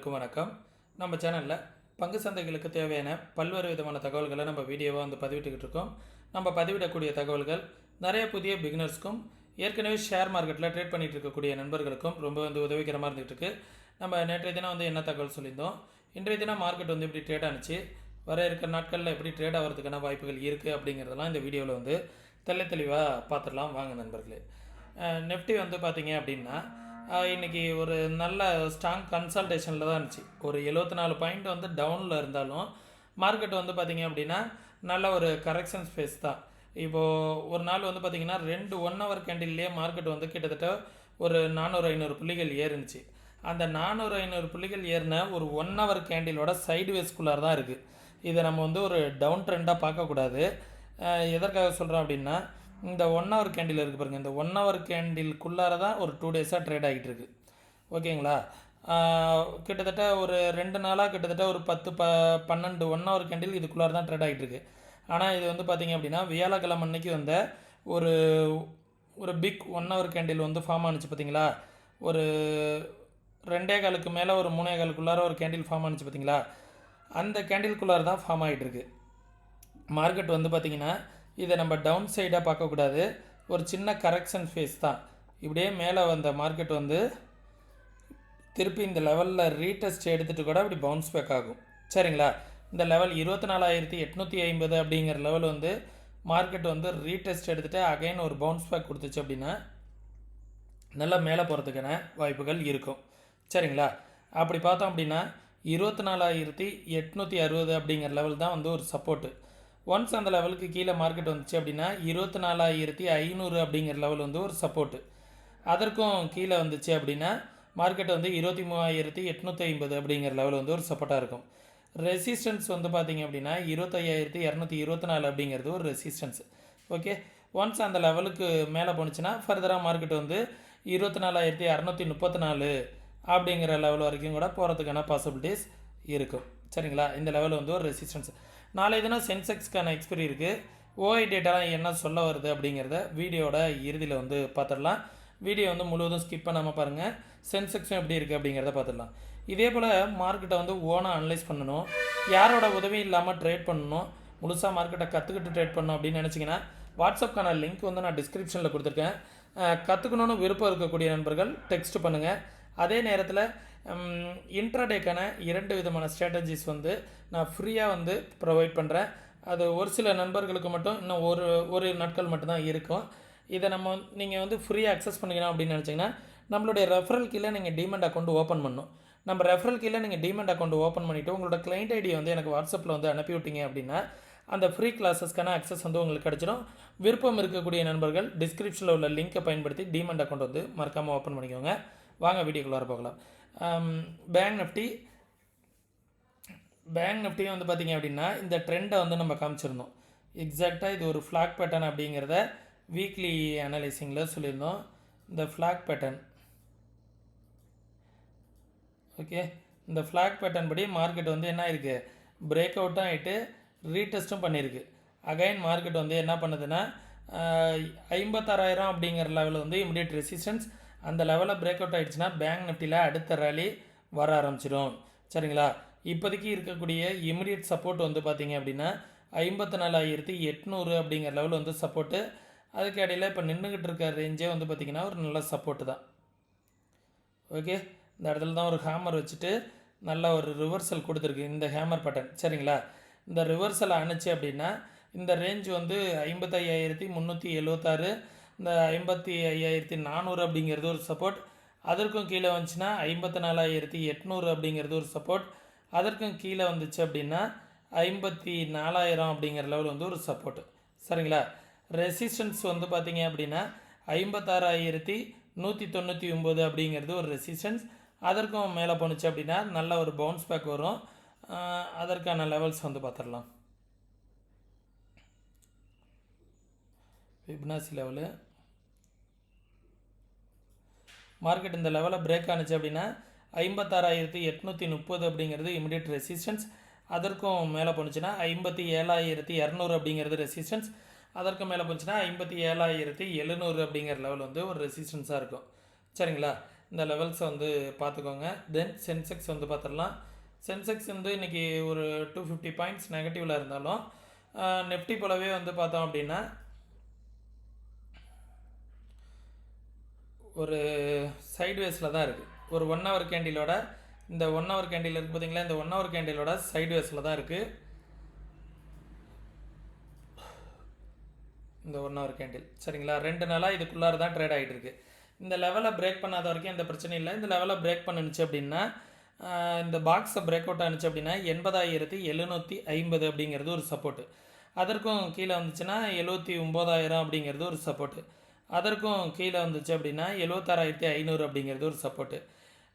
அனைவருக்கும் வணக்கம். நம்ம சேனலில் பங்கு சந்தைகளுக்கு தேவையான பல்வேறு விதமான தகவல்களை நம்ம வீடியோவாக வந்து பதிவிட்டுக்கிட்டு இருக்கோம். நம்ம பதிவிடக்கூடிய தகவல்கள் நிறைய புதிய பிகினர்ஸ்க்கும் ஏற்கனவே ஷேர் மார்க்கெட்டில் ட்ரேட் பண்ணிகிட்டு இருக்கக்கூடிய நண்பர்களுக்கும் ரொம்ப வந்து உதவிகரமாக இருந்துகிட்டு இருக்குது நம்ம நேற்றைய தினம் வந்து என்ன தகவல் சொல்லியிருந்தோம்? இன்றைய தினம் மார்க்கெட் வந்து எப்படி ட்ரேட் ஆனிச்சு. வர இருக்கிற நாட்களில் எப்படி ட்ரேட் ஆகிறதுக்கான வாய்ப்புகள் இருக்குது அப்படிங்கிறதெல்லாம் இந்த வீடியோவில் வந்து தெள்ள தெளிவாக பார்த்துடலாம் வாங்க நண்பர்களே. நெஃப்டி வந்து பார்த்தீங்க அப்படின்னா இன்னைக்கு ஒரு நல்ல ஸ்ட்ராங் கன்சல்டேஷனில் தான் இருந்துச்சு. ஒரு எழுபத்தி நாலு பாயிண்ட் வந்து டவுனில் இருந்தாலும் மார்க்கெட் வந்து பார்த்திங்க அப்படின்னா நல்ல ஒரு கரெக்ஷன் ஸ்பேஸ் தான். இப்போது ஒரு நாள் வந்து பார்த்தீங்கன்னா ரெண்டு ஒன் ஹவர் கேண்டில்லையே மார்க்கெட் வந்து கிட்டத்தட்ட ஒரு நானூறு ஐநூறு புள்ளிகள் ஏறுனுச்சு. அந்த நானூறு ஐநூறு புள்ளிகள் ஏறின ஒரு ஒன் ஹவர் கேண்டிலோட சைடுவேஸ்குள்ளார் தான் இருக்குது இதை நம்ம வந்து ஒரு டவுன் ட்ரெண்டாக பார்க்கக்கூடாது. எதற்காக சொல்கிறோம் அப்படின்னா இந்த ஒன் ஹவர் கேண்டில் இருக்குது பாருங்கள் இந்த ஒன் ஹவர் கேண்டில்குள்ளார தான் ஒரு டூ டேஸாக ட்ரேட் ஆகிட்டு இருக்கு ஓகேங்களா? கிட்டத்தட்ட ஒரு ரெண்டு நாளாக கிட்டத்தட்ட ஒரு பத்து ப பன்னெண்டு ஒன் ஹவர் கேண்டில் இதுக்குள்ளார தான் ட்ரேட் ஆகிட்டு இருக்கு ஆனால் இது வந்து பார்த்தீங்க அப்படின்னா வியாழக்கிழமை அன்னைக்கு வந்த ஒரு ஒரு பிக் ஒன் ஹவர் கேண்டில் வந்து ஃபார்ம் ஆனிச்சு பார்த்தீங்களா ஒரு ரெண்டே காலுக்கு மேலே ஒரு மூணே காலுக்குள்ளார ஒரு கேண்டில் ஃபார்ம் ஆனிச்சு பார்த்தீங்களா அந்த கேண்டிலுக்குள்ளார தான் ஃபார்ம் ஆகிட்டு இருக்கு மார்க்கெட் வந்து பார்த்திங்கன்னா இதை நம்ம டவுன் சைடாக பார்க்கக்கூடாது. ஒரு சின்ன கரெக்ஷன் ஃபேஸ் தான். இப்படியே மேலே வந்த மார்க்கெட் வந்து திருப்பி இந்த லெவலில் ரீடெஸ்ட் எடுத்துகிட்டு கூட அப்படி பவுன்ஸ் பேக் ஆகும். சரிங்களா? இந்த லெவல் இருபத்தி நாலாயிரத்தி எட்நூற்றி ஐம்பது அப்படிங்கிற லெவல் வந்து மார்க்கெட் வந்து ரீடெஸ்ட் எடுத்துகிட்டு அகைன் ஒரு பவுன்ஸ் பேக் கொடுத்துச்சு அப்படின்னா நல்லா மேலே போகிறதுக்கான வாய்ப்புகள் இருக்கும். சரிங்களா? அப்படி பார்த்தோம் அப்படின்னா இருபத்தி நாலாயிரத்தி எட்நூற்றி அறுபது அப்படிங்கிற லெவல் தான் வந்து ஒரு சப்போர்ட்டு ஒன்ஸ் அந்த லெவலுக்கு கீழே மார்க்கெட் வந்துச்சு அப்படின்னா இருபத்தி நாலாயிரத்தி ஐநூறு அப்படிங்கிற லெவல் வந்து ஒரு சப்போர்ட்டு அதற்கும் கீழே வந்துச்சு அப்படின்னா மார்க்கெட் வந்து இருபத்தி மூவாயிரத்தி எட்நூற்றி ஐம்பது அப்படிங்கிற லெவல் வந்து ஒரு சப்போர்ட்டாக இருக்கும். ரெசிஸ்டன்ஸ் வந்து பார்த்தீங்க அப்படின்னா இருபத்தையாயிரத்தி இரநூத்தி இருபத்தி நாலு அப்படிங்கிறது ஒரு ரெசிஸ்டன்ஸ் ஓகே ஒன்ஸ் அந்த லெவலுக்கு மேலே போணுச்சுன்னா ஃபர்தராக மார்க்கெட் வந்து இருபத்தி நாலாயிரத்தி அறநூற்றி முப்பத்தி நாலு அப்படிங்கிற லெவல் வரைக்கும் கூட போகிறதுக்கான பாசிபிலிட்டிஸ் இருக்கும். சரிங்களா? இந்த லெவல் வந்து ஒரு ரெசிஸ்டன்ஸ் நாளைய தினம் சென்செக்ஸ்க்கான எக்ஸ்பிரி இருக்குது ஓஐ டேட்டாலாம் என்ன சொல்ல வருது அப்படிங்கிறத வீடியோட இறுதியில் வந்து பார்த்துடலாம் வீடியோ வந்து முழுவதும் ஸ்கிப் பண்ணாமல் பாருங்கள் சென்செக்ஸும் எப்படி இருக்குது அப்படிங்கிறத பார்த்துடலாம் இதே போல் மார்க்கெட்டை வந்து ஓனாக அனலைஸ் பண்ணணும். யாரோட உதவி இல்லாமல் ட்ரேட் பண்ணணும். முழுசாக மார்க்கெட்டை கற்றுக்கிட்டு ட்ரேட் பண்ணணும் அப்படின்னு நினச்சிங்கன்னா வாட்ஸ்அப்க்கான லிங்க் வந்து நான் டிஸ்கிரிப்ஷனில் கொடுத்துருக்கேன். கற்றுக்கணுன்னு விருப்பம் இருக்கக்கூடிய நண்பர்கள் டெக்ஸ்ட் பண்ணுங்கள் அதே நேரத்தில் இன்ட்ராடேக்கான இரண்டு விதமான ஸ்ட்ராட்டஜிஸ் வந்து நான் ஃப்ரீயாக வந்து ப்ரொவைட் பண்ணுறேன் அது ஒரு சில நண்பர்களுக்கு மட்டும் இன்னும் ஒரு ஒரு நாட்கள் மட்டும்தான் இருக்கும். இதை நம்ம நீங்கள் வந்து ஃப்ரீயாக அக்சஸ் பண்ணிக்கணும் அப்படின்னு நினச்சிங்கன்னா நம்மளுடைய ரெஃபரல் கீழே நீங்கள் டிமெண்ட் அக்கௌண்ட் ஓப்பன் பண்ணணும். நம்ம ரெஃபரல் கீழே நீங்கள் டிமெண்ட் அக்கௌண்ட் ஓப்பன் பண்ணிவிட்டு உங்களோட கிளைண்ட் ஐடி வந்து எனக்கு வாட்ஸ்அப்பில் வந்து அனுப்பி விட்டீங்க அப்படின்னா அந்த ஃப்ரீ கிளாஸஸ்க்கான அக்சஸ் வந்து உங்களுக்கு கிடச்சிடும் விருப்பம் இருக்கக்கூடிய நண்பர்கள் டிஸ்கிரிப்ஷனில் உள்ள லிங்க்கை பயன்படுத்தி டிமெண்ட் அக்கௌண்ட் வந்து மறக்காமல் ஓப்பன் பண்ணிக்கோங்க. வாங்க வீடியோக்குள்ளார போகலாம். பேங்க் நிஃப்டி பேங்க் நிஃப்டியும் வந்து பார்த்தீங்க அப்படின்னா இந்த ட்ரெண்டை வந்து நம்ம காமிச்சிருந்தோம். எக்ஸாக்டாக இது ஒரு ஃப்ளாக் பேட்டர்ன் அப்படிங்கிறத வீக்லி அனலைசிங்கில் சொல்லியிருந்தோம். இந்த ஃப்ளாக் பேட்டர்ன் ஓகே இந்த ஃப்ளாக் பேட்டர்ன் படி மார்க்கெட் வந்து என்ன ஆயிருக்கு? பிரேக் அவுட்டும் ஆகிட்டு ரீடெஸ்ட்டும் பண்ணியிருக்கு. அகைன் மார்க்கெட் வந்து என்ன பண்ணுதுன்னா ஐம்பத்தாறாயிரம் அப்படிங்கிற லெவலில் வந்து இமிடியட் ரெசிஸ்டன்ஸ் அந்த லெவலில் பிரேக் அவுட் ஆகிடுச்சுன்னா பேங்க் நிஃப்டியில் அடுத்த ரேலி வர ஆரம்பிச்சிடும் சரிங்களா? இப்போதைக்கு இருக்கக்கூடிய இமிடியட் சப்போர்ட் வந்து பார்த்தீங்க அப்படின்னா ஐம்பத்தி நாலாயிரத்தி எட்நூறு அப்படிங்கிற லெவல் வந்து சப்போர்ட்டு அதுக்கு இடையில் இப்போ நின்றுக்கிட்டு இருக்க ரேஞ்சே வந்து பார்த்திங்கன்னா ஒரு நல்ல சப்போர்ட்டு தான். ஓகே இந்த இடத்துல தான் ஒரு ஹேமர் வச்சுட்டு நல்ல ஒரு ரிவர்சல் கொடுத்துருக்கு இந்த ஹேமர் பட்டன் சரிங்களா? இந்த ரிவர்சல் அணைச்சி அப்படின்னா இந்த ரேஞ்ச் வந்து ஐம்பத்தையாயிரத்தி முந்நூற்றி எழுவத்தாறு இந்த ஐம்பத்தி ஐயாயிரத்தி நானூறு அப்படிங்கிறது ஒரு சப்போர்ட் அதற்கும் கீழே வந்துச்சுன்னா ஐம்பத்தி நாலாயிரத்தி எட்நூறு அப்படிங்கிறது ஒரு சப்போர்ட் அதற்கும் கீழே வந்துச்சு அப்படின்னா ஐம்பத்தி நாலாயிரம் அப்படிங்கிற லெவல் வந்து ஒரு சப்போர்ட் சரிங்களா? ரெசிஸ்டன்ஸ் வந்து பார்த்தீங்க அப்படின்னா ஐம்பத்தாறாயிரத்தி நூற்றி தொண்ணூற்றி ஒம்பது அப்படிங்கிறது ஒரு ரெசிஸ்டன்ஸ் அதற்கும் மேலே போணுச்சு அப்படின்னா நல்ல ஒரு பவுன்ஸ் பேக் வரும். அதற்கான லெவல்ஸ் வந்து பார்த்துடலாம். ஃபிப்னாசி லெவலு மார்க்கெட் இந்த லெவலில் பிரேக் ஆனுச்சு அப்படின்னா ஐம்பத்தாறாயிரத்தி எட்நூற்றி முப்பது அப்படிங்கிறது இமிடியட் ரெசிஸ்டன்ஸ் அதற்கும் மேலே போணுச்சுன்னா ஐம்பத்தி ஏழாயிரத்தி இரநூறு அப்படிங்கிறது ரெசிஸ்டன்ஸ் அதற்கு மேலே போச்சுன்னா ஐம்பத்தி ஏழாயிரத்தி எழுநூறு அப்படிங்கிற லெவல் வந்து ஒரு ரெசிஸ்டன்ஸாக இருக்கும். சரிங்களா? இந்த லெவல்ஸை வந்து பார்த்துக்கோங்க. தென் சென்செக்ஸ் வந்து பார்த்துடலாம். சென்செக்ஸ் வந்து இன்றைக்கி ஒரு டூ ஃபிஃப்டி பாயிண்ட்ஸ் நெகட்டிவில் இருந்தாலும் நெஃப்டி போலவே வந்து பார்த்தோம் அப்படின்னா ஒரு சைட்வேஸில் தான் இருக்குது ஒரு ஒன் ஹவர் கேண்டிலோட இந்த ஒன் ஹவர் கேண்டில் இருக்குது பார்த்தீங்களா இந்த ஒன் ஹவர் கேண்டிலோட சைட்வேஸில் தான் இருக்குது இந்த ஒன் ஹவர் கேண்டில் சரிங்களா? ரெண்டு நாளாக இதுக்குள்ளார தான் ட்ரேட் ஆகிட்டு இருக்கு. இந்த லெவலை பிரேக் பண்ணாத வரைக்கும் எந்த பிரச்சனையும் இல்லை. இந்த லெவலை பிரேக் பண்ணுச்சு அப்படின்னா இந்த பாக்ஸை பிரேக் அவுட் ஆனிச்சு அப்படின்னா எண்பதாயிரத்தி எழுநூற்றி ஐம்பது அப்படிங்கிறது ஒரு சப்போர்ட்டு அதற்கும் கீழே வந்துச்சுன்னா எழுபத்தி ஒம்போதாயிரம் அப்படிங்கிறது ஒரு சப்போர்ட்டு அதற்கும் கீழே வந்துச்சு அப்படின்னா எழுபத்தாறாயிரத்தி ஐநூறு அப்படிங்கிறது ஒரு சப்போர்ட்டு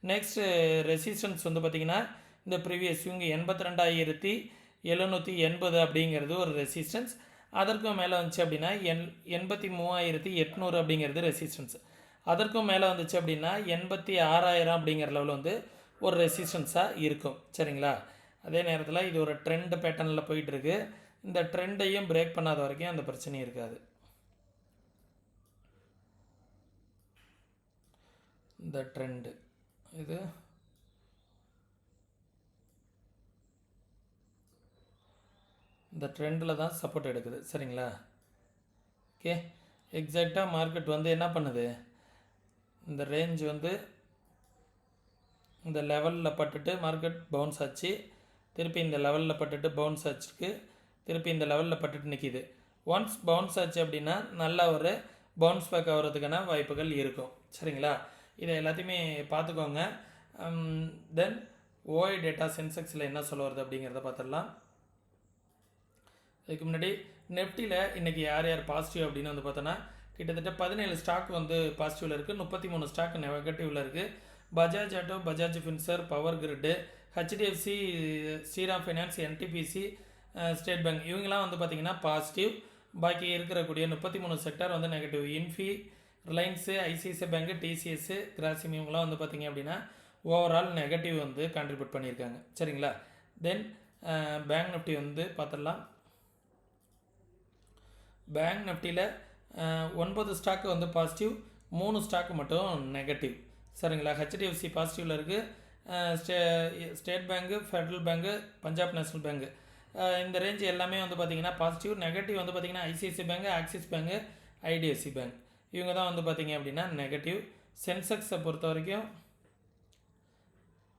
நெக்ஸ்ட்டு ரெசிஸ்டன்ஸ் வந்து பார்த்திங்கன்னா இந்த ப்ரீவியஸ் இவங்க எண்பத்தி ரெண்டாயிரத்தி எழுநூற்றி எண்பது அப்படிங்கிறது ஒரு ரெசிஸ்டன்ஸ் அதற்கும் மேலே வந்துச்சு அப்படின்னா எண் எண்பத்தி மூவாயிரத்தி எட்நூறு அப்படிங்கிறது ரெசிஸ்டன்ஸ் அதற்கும் மேலே வந்துச்சு அப்படின்னா எண்பத்தி ஆறாயிரம் அப்படிங்கிற லெவல் வந்து ஒரு ரெசிஸ்டன்ஸாக இருக்கும். சரிங்களா? அதே நேரத்தில் இது ஒரு ட்ரெண்டு பேட்டர்னில் போயிட்டுருக்கு இந்த ட்ரெண்டையும் பிரேக் பண்ணாத வரைக்கும் அந்த பிரச்சனையும் இருக்காது. த ட்ரெண்டு இது இந்த ட்ரெண்டில் தான் சப்போர்ட் எடுக்குது. சரிங்களா? ஓகே எக்ஸாக்டாக மார்க்கெட் வந்து என்ன பண்ணுது? இந்த ரேஞ்ச் வந்து இந்த லெவலில் பட்டுட்டு மார்க்கெட் பவுன்ஸ் ஆச்சு. திருப்பி இந்த லெவலில் பட்டுட்டு பவுன்ஸ் ஆச்சுக்கு திருப்பி இந்த லெவலில் பட்டுட்டு நிற்கிது ஒன்ஸ் பவுன்ஸ் ஆச்சு அப்படின்னா நல்ல ஒரு பவுன்ஸ் பேக் ஆகிறதுக்கான வாய்ப்புகள் இருக்கும். சரிங்களா? இதை எல்லாத்தையுமே பார்த்துக்கோங்க. தென் ஓஐ டேட்டா சென்செக்ஸில் என்ன சொல்ல வருது அப்படிங்கிறத பார்த்துடலாம். இதுக்கு முன்னாடி நெஃப்டியில் இன்றைக்கி யார் யார் பாசிட்டிவ் அப்படின்னு வந்து பார்த்தோன்னா கிட்டத்தட்ட பதினேழு ஸ்டாக் வந்து பாசிட்டிவில் இருக்குது முப்பத்தி மூணு ஸ்டாக் நெகட்டிவில் இருக்குது Bajaj auto Bajaj Finserv power grid HDFC Shriram finance NTPC state bank இவங்கெல்லாம் வந்து பார்த்திங்கன்னா பாசிட்டிவ் பாக்கி இருக்கக்கூடிய முப்பத்தி மூணு செக்டர் வந்து negative Infy Reliance ICICI bank TCS Grasim இவங்கெல்லாம் வந்து பார்த்திங்க அப்படின்னா ஓவரால் நெகட்டிவ் வந்து கான்ட்ரிபியூட் பண்ணியிருக்காங்க. சரிங்களா? தென் பேங்க் நிஃப்டி வந்து பார்த்துடலாம். பேங்க் நிஃப்டியில் ஒன்பது ஸ்டாக்கு வந்து பாசிட்டிவ் மூணு ஸ்டாக்கு மட்டும் நெகட்டிவ் சரிங்களா? ஹெச்டிஎஃப்சி பாசிட்டிவில் இருக்குது state state bank federal bank Punjab national bank இந்த ரேஞ்ச் எல்லாமே வந்து பார்த்திங்கன்னா பாசிட்டிவ் நெகட்டிவ் வந்து பார்த்திங்கன்னா ICICI bank Axis bank IDFC bank இவங்க தான் வந்து பார்த்திங்க அப்படின்னா நெகட்டிவ் சென்செக்ஸை பொறுத்த வரைக்கும்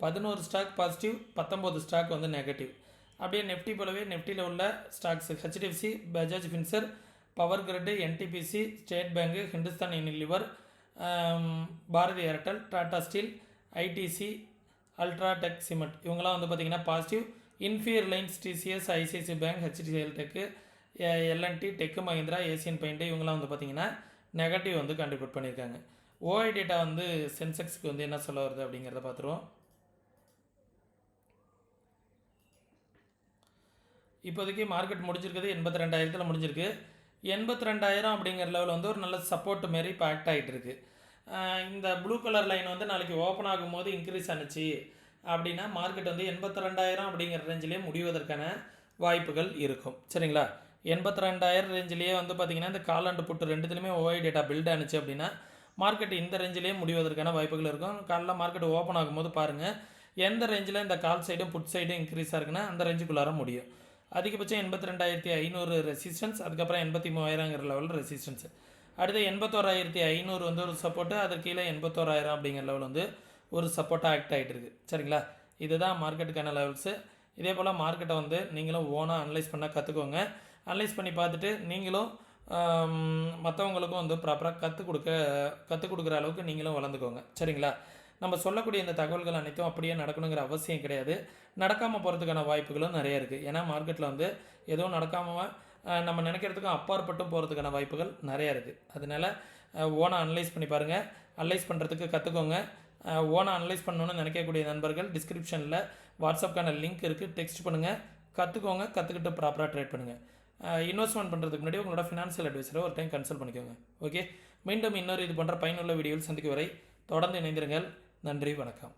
பதினோரு ஸ்டாக் பாசிட்டிவ் பத்தொம்போது ஸ்டாக் வந்து நெகட்டிவ் அப்படியே நெஃப்டி போலவே நெஃப்டியில் உள்ள stocks HDFC Bajaj Finserv power grid NTPC state bank Hindustan Unilever Bharti Airtel Tata steel ITC UltraTech cement இவங்கெல்லாம் வந்து பார்த்திங்கன்னா positive இன்ஃபியர் lines TCS ICICI bank HCL tech L and T tech Mahindra Asian paint இவங்கெல்லாம் வந்து பார்த்திங்கன்னா negative வந்து contribute பண்ணியிருக்காங்க. ஓஐ data வந்து சென்செக்ஸ்க்கு வந்து என்ன சொல்ல வருது அப்படிங்கிறத பார்த்துருவோம். இப்போதைக்கு மார்க்கெட் முடிஞ்சிருக்குது எண்பத்தி ரெண்டாயிரத்தில் முடிஞ்சிருக்கு. எண்பத்தி ரெண்டாயிரம் அப்படிங்கிற லெவல் வந்து ஒரு நல்ல சப்போர்ட் மாரி இப்போ ஆக்ட் ஆகிட்டு இருக்கு இந்த ப்ளூ கலர் லைன் வந்து நாளைக்கு ஓப்பன் ஆகும்போது இன்க்ரீஸ் ஆனிச்சு அப்படின்னா மார்க்கெட் வந்து எண்பத்தி ரெண்டாயிரம் அப்படிங்கிற ரேஞ்சிலே முடிவதற்கான வாய்ப்புகள் இருக்கும். சரிங்களா? எண்பத்தி ரெண்டாயிரம் ரேஞ்சிலேயே வந்து பார்த்தீங்கன்னா இந்த கால் அண்டு புட்டு ரெண்டுத்துலையுமே ஓஐ டேட்டா பில்ட் ஆனுச்சு அப்படின்னா மார்க்கெட் இந்த ரேஞ்சிலேயே முடிவதற்கான வாய்ப்புகள் இருக்கும். காலைல மார்க்கெட் ஓப்பன் ஆகும்போது பாருங்கள் எந்த ரேஞ்சில் இந்த கால் சைடும் புட் சைடும் இன்க்ரீஸ் இருக்குன்னா அந்த ரேஞ்சுக்குள்ளார முடியும். அதிகபட்சம் எண்பத்தி ரெண்டாயிரத்தி ஐநூறு ரெசிஸ்டன்ஸ் அதுக்கப்புறம் எண்பத்தி மூவாயிரங்கிற லெவல் ரெசிஸ்டன்ஸ் அடுத்து எண்பத்தோராயிரத்தி ஐநூறு வந்து ஒரு சப்போர்ட்டு அது கீழே எண்பத்தோராயிரம் அப்படிங்கிற லெவல் வந்து ஒரு சப்போர்ட்டாக ஆக்ட் ஆகிட்டு இருக்குது சரிங்களா? இதுதான் மார்க்கெட்டுக்கான லெவல்ஸு இதே போல் மார்க்கெட்டை வந்து நீங்களும் ஓனாக அனலைஸ் பண்ண கற்றுக்கோங்க அனலைஸ் பண்ணி பார்த்துட்டு நீங்களும் மற்றவங்களுக்கும் வந்து ப்ராப்பராக கற்றுக் கொடுக்க கற்றுக் கொடுக்குற அளவுக்கு நீங்களும் வளர்ந்துக்கோங்க. சரிங்களா? நம்ம சொல்லக்கூடிய இந்த தகவல்கள் அனைத்தும் அப்படியே நடக்கணுங்கிற அவசியம் கிடையாது. நடக்காமல் போகிறதுக்கான வாய்ப்புகளும் நிறைய இருக்குது ஏன்னா மார்க்கெட்டில் வந்து எதுவும் நடக்காமல் நம்ம நினைக்கிறதுக்கும் அப்பாற்பட்டும் போகிறதுக்கான வாய்ப்புகள் நிறையா இருக்குது அதனால் ஓனாக அனலைஸ் பண்ணி பாருங்கள் அனலைஸ் பண்ணுறதுக்கு கற்றுக்கோங்க ஓனாக அனலைஸ் பண்ணணும்னு நினைக்கக்கூடிய நண்பர்கள் டிஸ்கிரிப்ஷனில் வாட்ஸ்அப்க்கான லிங்க் இருக்குது டெக்ஸ்ட் பண்ணுங்கள் கற்றுக்கோங்க கற்றுக்கிட்டு ப்ராப்பராக ட்ரேட் பண்ணுங்கள் இன்வெஸ்ட்மெண்ட் பண்ணுறதுக்கு முன்னாடி உங்களோட ஃபினான்ஷியல் அட்வைசரை ஒரு டைம் கன்சல்ட் பண்ணிக்கோங்க. ஓகே மீண்டும் இன்னொரு இது போன்ற பயனுள்ள வீடியோவில் சந்திக்கும் வரை தொடர்ந்து இணைந்திருங்கள். நன்றி வணக்கம்.